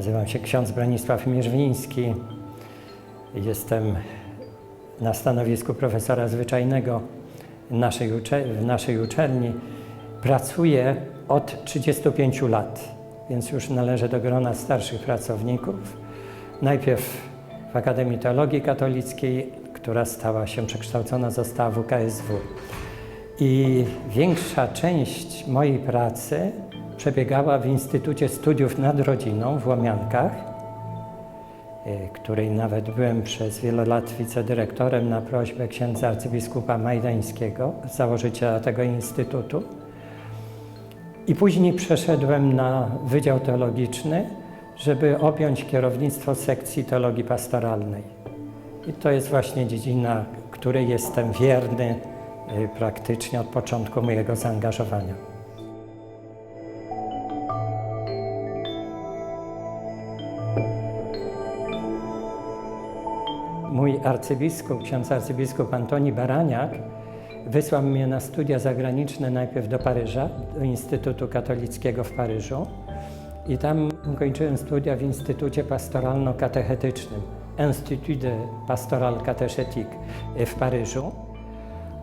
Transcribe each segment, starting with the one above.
Nazywam się ksiądz Bronisław Mierzwiński. Jestem na stanowisku profesora zwyczajnego naszej w naszej uczelni. Pracuję od 35 lat, więc już należę do grona starszych pracowników. Najpierw w Akademii Teologii Katolickiej, która stała się przekształcona została w UKSW. I większa część mojej pracy przebiegała w Instytucie Studiów nad Rodziną w Łomiankach, y, której nawet byłem przez wiele lat wicedyrektorem na prośbę księdza arcybiskupa Majdańskiego, założyciela tego instytutu. I później przeszedłem na Wydział Teologiczny, żeby objąć kierownictwo sekcji teologii pastoralnej. I to jest właśnie dziedzina, której jestem wierny y, praktycznie od początku mojego zaangażowania. Mój arcybiskup, ksiądz arcybiskup Antoni Baraniak, wysłał mnie na studia zagraniczne najpierw do Paryża, do Instytutu Katolickiego w Paryżu. I tam kończyłem studia w Instytucie Pastoralno-Katechetycznym, Institut de Pastoral Catéchétique w Paryżu.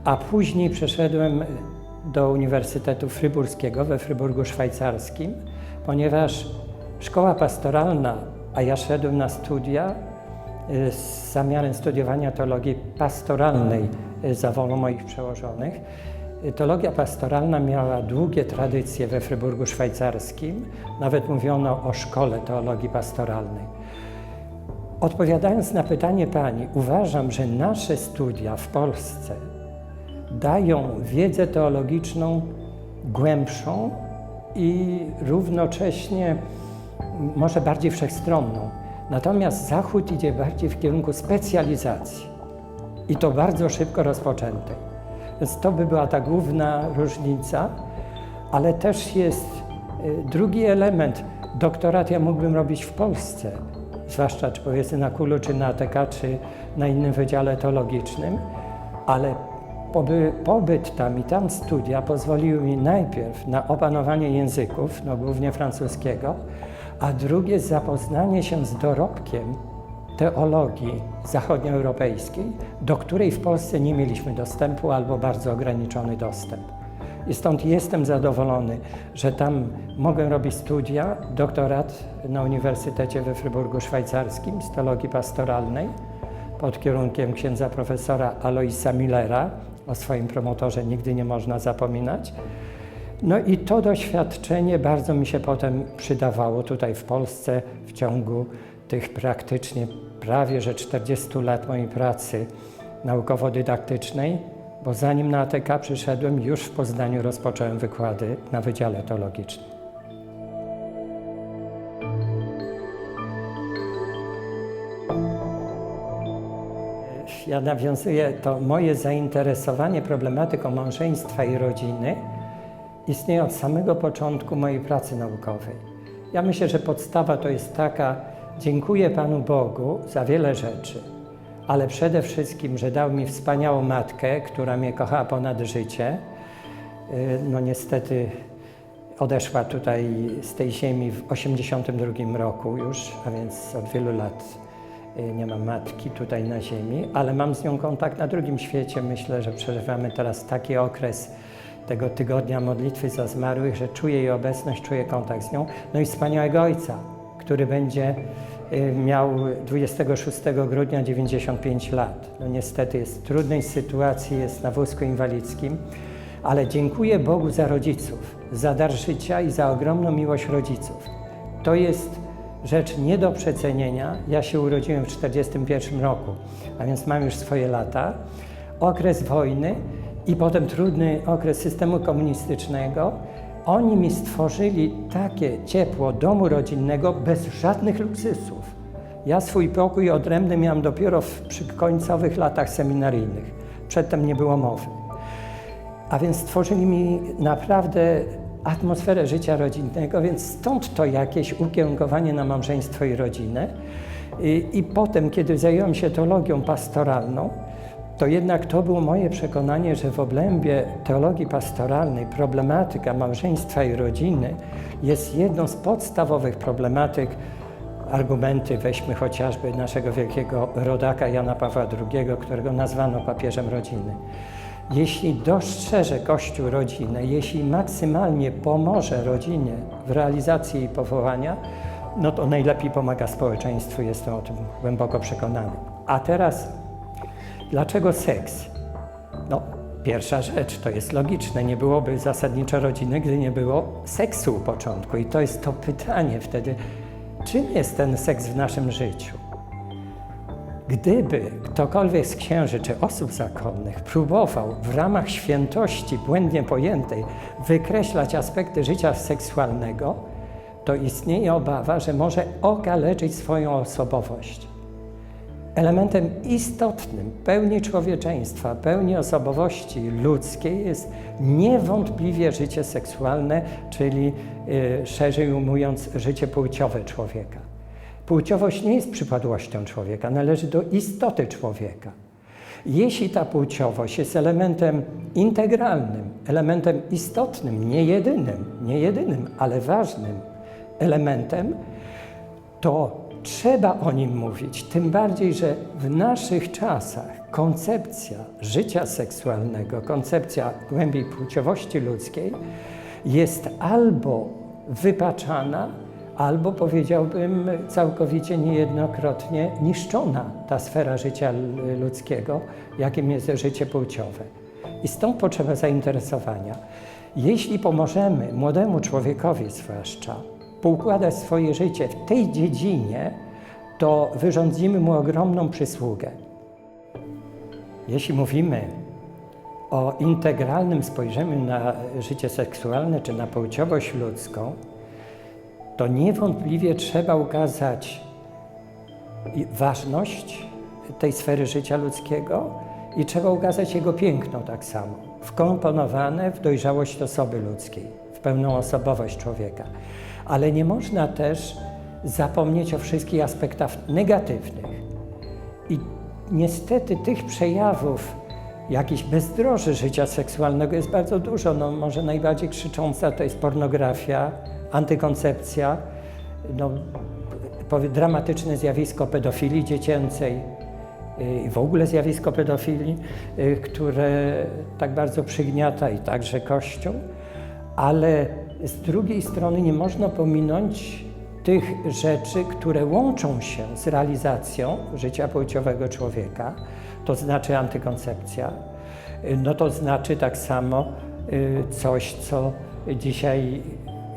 A później przeszedłem do Uniwersytetu Fryburskiego we Fryburgu Szwajcarskim, ponieważ szkoła pastoralna, a ja szedłem na studia z zamiarem studiowania teologii pastoralnej y, za wolą moich przełożonych. Y, Teologia pastoralna miała długie tradycje we Fryburgu Szwajcarskim, nawet mówiono o szkole teologii pastoralnej. Odpowiadając na pytanie Pani, uważam, że nasze studia w Polsce dają wiedzę teologiczną głębszą i równocześnie może bardziej wszechstronną. Natomiast Zachód idzie bardziej w kierunku specjalizacji i to bardzo szybko rozpoczętej. Więc to by była ta główna różnica, ale też jest y, drugi element. Doktorat ja mógłbym robić w Polsce, zwłaszcza czy powiedzmy na Kulu, czy na ATK, czy na innym wydziale teologicznym, ale poby, pobyt tam i tam studia pozwoliły mi najpierw na opanowanie języków, no głównie francuskiego, a drugie zapoznanie się z dorobkiem teologii zachodnioeuropejskiej, do której w Polsce nie mieliśmy dostępu albo bardzo ograniczony dostęp. I stąd jestem zadowolony, że tam mogę robić studia, doktorat na Uniwersytecie we Fryburgu Szwajcarskim z teologii pastoralnej pod kierunkiem księdza profesora Aloisa Millera. O swoim promotorze nigdy nie można zapominać. No i to doświadczenie bardzo mi się potem przydawało tutaj w Polsce w ciągu tych praktycznie prawie że 40 lat mojej pracy naukowo-dydaktycznej, bo zanim na ATK przyszedłem, już w Poznaniu rozpocząłem wykłady na Wydziale Teologicznym. Ja nawiązuję to moje zainteresowanie problematyką małżeństwa i rodziny istnieje od samego początku mojej pracy naukowej. Ja myślę, że podstawa to jest taka, dziękuję Panu Bogu za wiele rzeczy, ale przede wszystkim, że dał mi wspaniałą matkę, która mnie kochała ponad życie. Y, No niestety odeszła tutaj z tej ziemi w 82 roku już, a więc od wielu lat y, nie mam matki tutaj na ziemi, ale mam z nią kontakt na drugim świecie. Myślę, że przeżywamy teraz taki okres tego tygodnia modlitwy za zmarłych, że czuję jej obecność, czuję kontakt z nią. No i wspaniałego ojca, który będzie y, miał 26 grudnia 95 lat. No niestety jest w trudnej sytuacji, jest na wózku inwalidzkim, ale dziękuję Bogu za rodziców, za dar życia i za ogromną miłość rodziców. To jest rzecz nie do przecenienia. Ja się urodziłem w 1941 roku, a więc mam już swoje lata. Okres wojny i potem trudny okres systemu komunistycznego. Oni mi stworzyli takie ciepło domu rodzinnego bez żadnych luksusów. Ja swój pokój odrębny miałem dopiero w, końcowych latach seminaryjnych. Przedtem nie było mowy. A więc stworzyli mi naprawdę atmosferę życia rodzinnego, więc stąd to jakieś ukierunkowanie na małżeństwo i rodzinę. I, I potem, kiedy zająłem się teologią pastoralną, to jednak to było moje przekonanie, że w obrębie teologii pastoralnej problematyka małżeństwa i rodziny jest jedną z podstawowych problematyk argumenty, weźmy chociażby naszego wielkiego rodaka Jana Pawła II, którego nazwano papieżem rodziny. Jeśli dostrzeże Kościół rodzinę, jeśli maksymalnie pomoże rodzinie w realizacji jej powołania, no to najlepiej pomaga społeczeństwu, jestem o tym głęboko przekonany. A teraz, dlaczego seks? No, pierwsza rzecz, to jest logiczne, nie byłoby zasadniczo rodziny, gdy nie było seksu u początku. I to jest to pytanie wtedy, czym jest ten seks w naszym życiu? Gdyby ktokolwiek z księży czy osób zakonnych próbował w ramach świętości błędnie pojętej wykreślać aspekty życia seksualnego, to istnieje obawa, że może okaleczyć swoją osobowość. Elementem istotnym pełni człowieczeństwa, pełni osobowości ludzkiej jest niewątpliwie życie seksualne, czyli y, szerzej ujmując życie płciowe człowieka. Płciowość nie jest przypadłością człowieka, należy do istoty człowieka. Jeśli ta płciowość jest elementem integralnym, elementem istotnym, nie jedynym, nie jedynym, ale ważnym elementem, to trzeba o nim mówić. Tym bardziej, że w naszych czasach koncepcja życia seksualnego, koncepcja głębiej płciowości ludzkiej jest albo wypaczana, albo powiedziałbym całkowicie niejednokrotnie niszczona ta sfera życia ludzkiego, jakim jest życie płciowe. I stąd potrzeba zainteresowania. Jeśli pomożemy młodemu człowiekowi zwłaszcza poukładać swoje życie w tej dziedzinie, to wyrządzimy mu ogromną przysługę. Jeśli mówimy o integralnym spojrzeniu na życie seksualne czy na płciowość ludzką, to niewątpliwie trzeba ukazać ważność tej sfery życia ludzkiego i trzeba ukazać jego piękno tak samo, wkomponowane w dojrzałość osoby ludzkiej, w pełną osobowość człowieka. Ale nie można też zapomnieć o wszystkich aspektach negatywnych. I niestety tych przejawów jakichś bezdroży życia seksualnego jest bardzo dużo. No, może najbardziej krzycząca to jest pornografia, antykoncepcja, no, dramatyczne zjawisko pedofilii dziecięcej y, i w ogóle zjawisko pedofilii, y, które tak bardzo przygniata i także Kościół, ale z drugiej strony nie można pominąć tych rzeczy, które łączą się z realizacją życia płciowego człowieka, to znaczy antykoncepcja, y, no to znaczy tak samo coś, co dzisiaj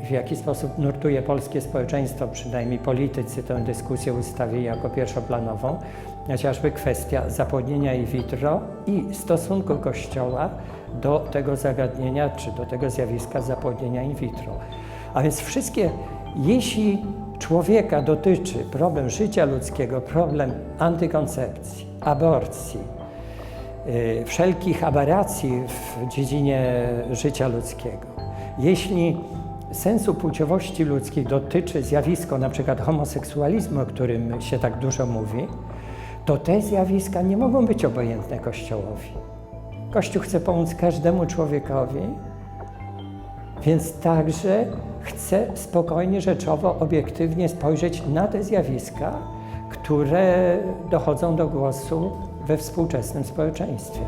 w jaki sposób nurtuje polskie społeczeństwo, przynajmniej politycy tę dyskusję ustawili jako pierwszoplanową, chociażby kwestia zapłodnienia in vitro i stosunku Kościoła do tego zagadnienia, czy do tego zjawiska zapłodnienia in vitro. A więc wszystkie, jeśli człowieka dotyczy problem życia ludzkiego, problem antykoncepcji, aborcji, yy, wszelkich aberracji w dziedzinie życia ludzkiego, jeśli sensu płciowości ludzkiej dotyczy zjawisko przykład homoseksualizmu, o którym się tak dużo mówi, to te zjawiska nie mogą być obojętne Kościołowi. Kościół chce pomóc każdemu człowiekowi, więc także chce spokojnie, rzeczowo, obiektywnie spojrzeć na te zjawiska, które dochodzą do głosu we współczesnym społeczeństwie.